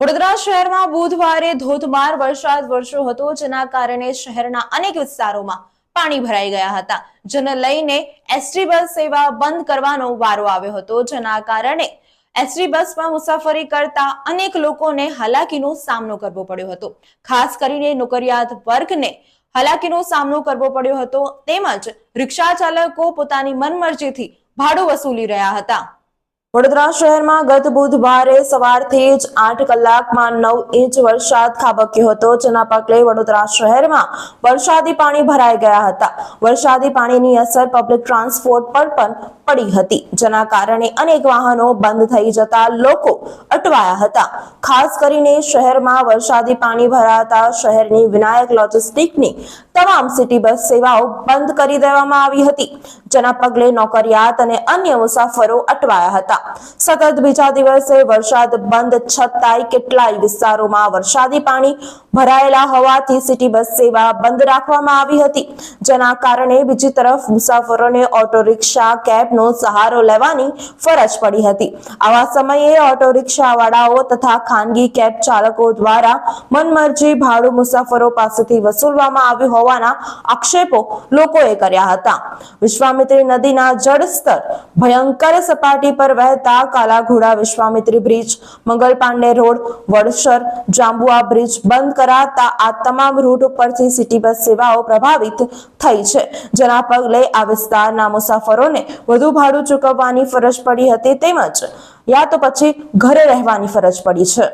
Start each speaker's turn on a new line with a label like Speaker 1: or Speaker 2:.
Speaker 1: વડોદરા શહેરમાં બુધવારે ધોધમાર વરસાદ વરસ્યો હતો, જેના કારણે શહેરના અનેક વિસ્તારોમાં પાણી ભરાઈ ગયા હતા. જેને લઈને એસટી બસ સેવા બંધ કરવાનો વારો આવ્યો હતો, જેના કારણે એસટી બસમાં મુસાફરી કરતા અનેક લોકોને હાલાકીનો સામનો કરવો પડ્યો હતો. ખાસ કરીને નોકરિયાત વર્ગને હાલાકીનો સામનો કરવો પડ્યો હતો, તેમજ રિક્ષા ચાલકો પોતાની મનમરજીથી ભાડું વસૂલી રહ્યા હતા. વડોદરા શહેરમાં ગત બુધવારે સવારથી જ આઠ કલાકમાં નવ ઇંચ વરસાદ ખાબક્યો હતો, જેના પગલે વડોદરા શહેરમાં વરસાદી પાણી ભરાઈ ગયા હતા. વરસાદી પાણીની અસર પબ્લિક ટ્રાન્સપોર્ટ પર પણ પડી હતી, જેના કારણે અનેક વાહનો બંધ થઈ જતા લોકો અટવાયા હતા. ખાસ કરીને શહેરમાં વરસાદી પાણી ભરાતા શહેરની વિનાયક લોજિસ્ટિકની તમામ સિટી બસ સેવાઓ બંધ કરી દેવામાં આવી હતી, જેના પગલે નોકરિયાત અને અન્ય મુસાફરો અટવાયા હતા. સતત બીજા દિવસે વરસાદ બંધ છતાંય કેટલાય વિસ્તારોમાં વરસાદી પાણી ભરાયેલા હોવાથી સિટી બસ સેવા બંધ રાખવામાં આવી હતી. જેના કારણે બીજી તરફ મુસાફરોને ઓટો રિક્ષા, કેબનો સહારો લેવાની ફરજ પડી હતી. આવા સમયે ઓટો રિક્ષા વાળાઓ તથા ખાનગી કેબ ચાલકો દ્વારા મનમરજી ભાડું મુસાફરો પાસેથી વસૂલવામાં આવ્યું હોવાના આક્ષેપો લોકોએ કર્યા હતા. વિશ્વામિત્રી નદીના જળસ્તર ભયંકર સપાટી પર વહેતા Kalaghoda Vishwamitri bridge Mangal Pandey road, Vadsar, Jambua bridge બંધ કરાતા આ તમામ રૂટ ઉપરથી સિટી બસ સેવાઓ પ્રભાવિત થઈ છે. જેના પગલે આ વિસ્તારના મુસાફરોને વધુ ભાડું ચૂકવવાની ફરજ પડી હતી તેમજ યા તો પછી ઘરે રહેવાની ફરજ પડી છે.